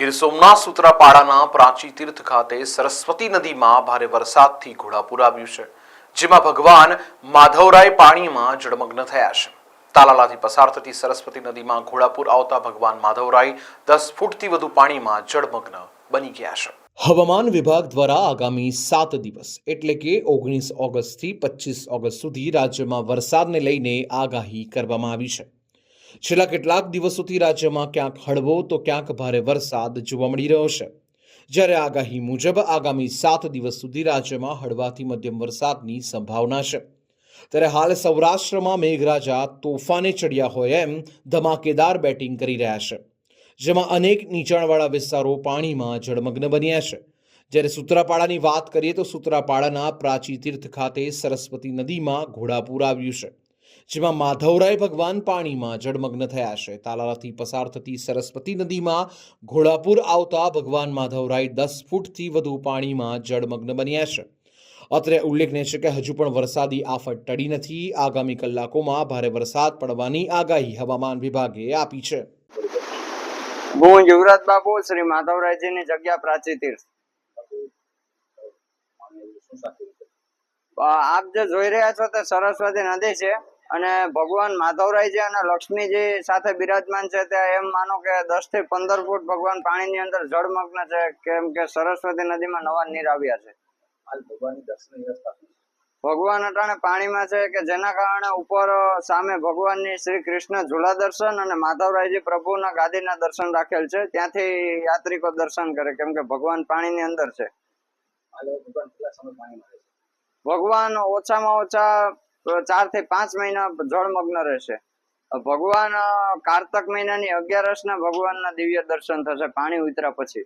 ગીર સોમનાથ સૂત્રાપાડાના પ્રાચી તીર્થ ખાતે સરસ્વતી નદીમાં ભારે વરસાદથી ઘોડાપુર આવ્યું છે, જેમાં ભગવાન માધવરાય પાણીમાં જળમગ્ન થયા છે. તાલાલાથી પસાર થતી સરસ્વતી નદીમાં ઘોડાપુર આવતા ભગવાન માધવરાય દસ ફૂટથી વધુ પાણીમાં જળમગ્ન બની ગયા છે. હવામાન વિભાગ દ્વારા આગામી સાત દિવસ, એટલે કે ઓગણીસ ઓગસ્ટથી પચીસ ઓગસ્ટ સુધી રાજ્યમાં વરસાદને લઈને આગાહી કરવામાં આવી છે. છેલ્લા કેટલાક દિવસોથી રાજ્યમાં ક્યાંક હળવો તો ક્યાંક ભારે વરસાદ જોવા મળી રહ્યો છે. જ્યારે આગાહી મુજબ આગામી સાત દિવસ સુધી રાજ્યમાં હળવાથી મધ્યમ વરસાદની સંભાવના છે. ત્યારે હાલ સૌરાષ્ટ્રમાં મેઘરાજા તોફાને ચડ્યા હોય એમ ધમાકેદાર બેટિંગ કરી રહ્યા છે. જેમાં અનેક નીચાણવાળા વિસ્તારો પાણીમાં જળમગ્ન બન્યા છે. જ્યારે સૂત્રાપાડાની વાત કરીએ તો સૂત્રાપાડાના પ્રાચી તીર્થ ખાતે સરસ્વતી નદીમાં ઘોડાપૂર આવ્યું છે. જેમાં માધવરાય ભગવાન પાણીમાં જળમગ્ન થયા છે. તાલાલાથી પસાર થતી સરસ્વતી નદીમાં ઘોડાપુર આવતા ભગવાન માધવરાય દસ ફૂટથી વધુ પાણીમાં જળમગ્ન બન્યા છે. અત્રે ઉલ્લેખનીય છે કે હજુ પણ વરસાદી આફત ટળી નથી. આગામી કલાકોમાં ભારે વરસાદ પડવાની આગાહી હવામાન વિભાગે આપી છે. હું યુવરાજ બાબુ શ્રી માધવરાયજીની જગ્યા પ્રાચી તીર્થ. આપ જે જોઈ રહ્યા છો તે સરસ્વતી નદી છે. અને ભગવાન માધવરાયજી અને લક્ષ્મીજી સાથે બિરાજમાન છે ત્યાં એમ માનો કે દસથી પંદર ફૂટ ભગવાન પાણીની અંદર જળમગ્ન છે કેમ કે સરસ્વતી નદીમાં નવા નીર આવ્યા છે. ભગવાન અટાણે પાણીમાં છે કે જેના કારણે ઉપર સામે ભગવાનની શ્રી કૃષ્ણ ઝુલા દર્શન અને માધવરાયજી પ્રભુના ગાદીના દર્શન રાખેલ છે ત્યાંથી યાત્રિકો દર્શન કરે કેમ કે ભગવાન પાણીની અંદર છે? ભગવાન ઓછામાં ઓછા ચારથી પાંચ મહિના જળમગ્ન રહેશે. ભગવાન કાર્તક મહિનાની અગિયારસ ના ભગવાનના દિવ્ય દર્શન થશે, પાણી ઉતર્યા પછી.